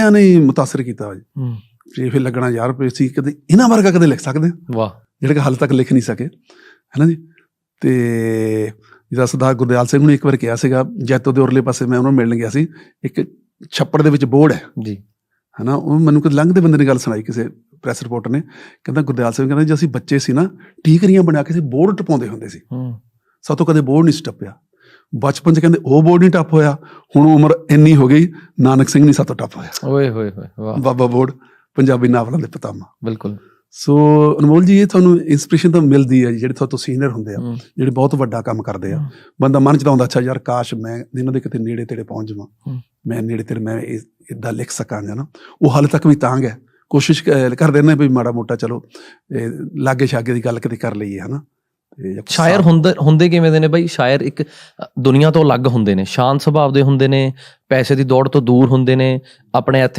ਇਹਨਾਂ ਨੇ ਮੁਤਾਸਰ ਕੀਤਾ ਜੀ। ਤੇ ਫਿਰ ਲੱਗਣਾ ਯਾਰ ਵੀ ਅਸੀਂ ਕਦੇ ਇਹਨਾਂ ਵਰਗਾ ਕਦੇ ਲਿਖ ਸਕਦੇ ਵਾਹ। ਜਿਹੜੇ ਕਿ ਹਾਲੇ ਤੱਕ ਲਿਖ ਨਹੀਂ ਸਕੇ। ਹੈਨਾ ਜੀ? ਤੇ ਜਿਹਦਾ ਸਰਦਾਰ ਗੁਰਦਿਆਲ ਸਿੰਘ ਨੂੰ ਇੱਕ ਵਾਰ ਕਿਹਾ ਸੀਗਾ ਜੈਤੋ ਦੇ ਉਰਲੇ ਪਾਸੇ ਮੈਂ ਉਹਨਾਂ ਨੂੰ ਮਿਲਣ ਗਿਆ ਸੀ। ਇੱਕ ਛੱਪੜ ਦੇ ਵਿੱਚ ਬੋਰਡ ਹੈ। ਜੀ। ਹਨਾ ਉਹ ਮੈਨੂੰ ਕੋਈ ਲੰਘਦੇ ਬੰਦੇ ਨੇ ਗੱਲ ਸੁਣਾਈ ਕਿਸੇ ਪ੍ਰੈਸ ਰਿਪੋਰਟਰ ਨੇ। ਕਹਿੰਦਾ ਗੁਰਦਿਆਲ ਸਿੰਘ ਕਹਿੰਦਾ ਜੇ ਅਸੀਂ ਬੱਚੇ ਸੀ ਨਾ ਟੀਕਰੀਆਂ ਬਣਾ ਕੇ ਅਸੀਂ ਬੋਰਡ ਟਪਾਉਂਦੇ ਹੁੰਦੇ ਸੀ। ਹੂੰ। ਸਾਤੋਂ ਕਦੇ ਬੋਰਡ ਨਹੀਂ ਸੀ ਟੱਪਿਆ। ਬਚਪਨ 'ਚ ਕਹਿੰਦੇ ਉਹ ਬੋਰਡ ਨਹੀਂ ਟੱਪ ਹੋਇਆ ਹੁਣ ਉਮਰ ਇੰਨੀ ਹੋ ਗਈ ਨਾਨਕ ਸਿੰਘ ਨਹੀਂ ਸਾਤੋਂ ਟੱਪ ਹੋਇਆ। ਓਏ ਹੋਏ ਹੋਏ ਵਾਹ। ਬਾਬਾ ਬੋਰਡ ਪੰਜਾਬੀ ਨਾਵਲਾਂ ਦੇ ਪਤਾਮਾ ਬਿਲਕੁਲ। ਸੋ ਅਨਮੋਲ ਜੀ ਇਹ ਤੁਹਾਨੂੰ ਇਨਸਪੀਰੇਸ਼ਨ ਤਾਂ ਮਿਲਦੀ ਹੈ ਜਿਹੜੇ ਤੁਹਾਡੇ ਤੋਂ ਸੀਨੀਅਰ ਹੁੰਦੇ ਆ ਜਿਹੜੇ ਬਹੁਤ ਵੱਡਾ ਕੰਮ ਕਰਦੇ ਆ। ਬੰਦਾ ਮਨ ਚ ਤਾਂ ਆਉਂਦਾ ਅੱਛਾ ਯਾਰ ਕਾਸ਼ ਮੈਂ ਇਹਨਾਂ ਦੇ ਕਿਤੇ ਨੇੜੇ ਤੇੜੇ ਪਹੁੰਚ ਜਾਵਾਂ। ਮੈਂ ਨੇੜੇ ਤੇੜੇ ਮੈਂ ਇਦਾਂ ਲਿਖ ਸਕਾਂ ਜਾਂ ਨਾ ਉਹ ਹਾਲੇ ਤੱਕ ਵੀ ਤਾਂਗ ਹੈ ਕੋਸ਼ਿਸ਼ ਕਰਦੇ ਨੇ ਵੀ ਮਾੜਾ ਮੋਟਾ ਚਲੋ ਲਾਗੇ ਛਾਗੇ ਦੀ ਗੱਲ ਕਿਤੇ ਕਰ ਲਈਏ ਹਨਾ। ਸ਼ਾਇਰ ਹੁੰਦੇ ਹੁੰਦੇ ਕਿਵੇਂ ਦੇ ਨੇ ਬਾਈ? ਸ਼ਾਇਰ ਇੱਕ ਦੁਨੀਆ ਤੋਂ ਅਲੱਗ ਹੁੰਦੇ ਨੇ ਸ਼ਾਂਤ ਸੁਭਾਅ ਦੇ ਹੁੰਦੇ ਨੇ ਪੈਸੇ ਦੀ ਦੌੜ ਤੋਂ ਦੂਰ ਹੁੰਦੇ ਨੇ ਆਪਣੇ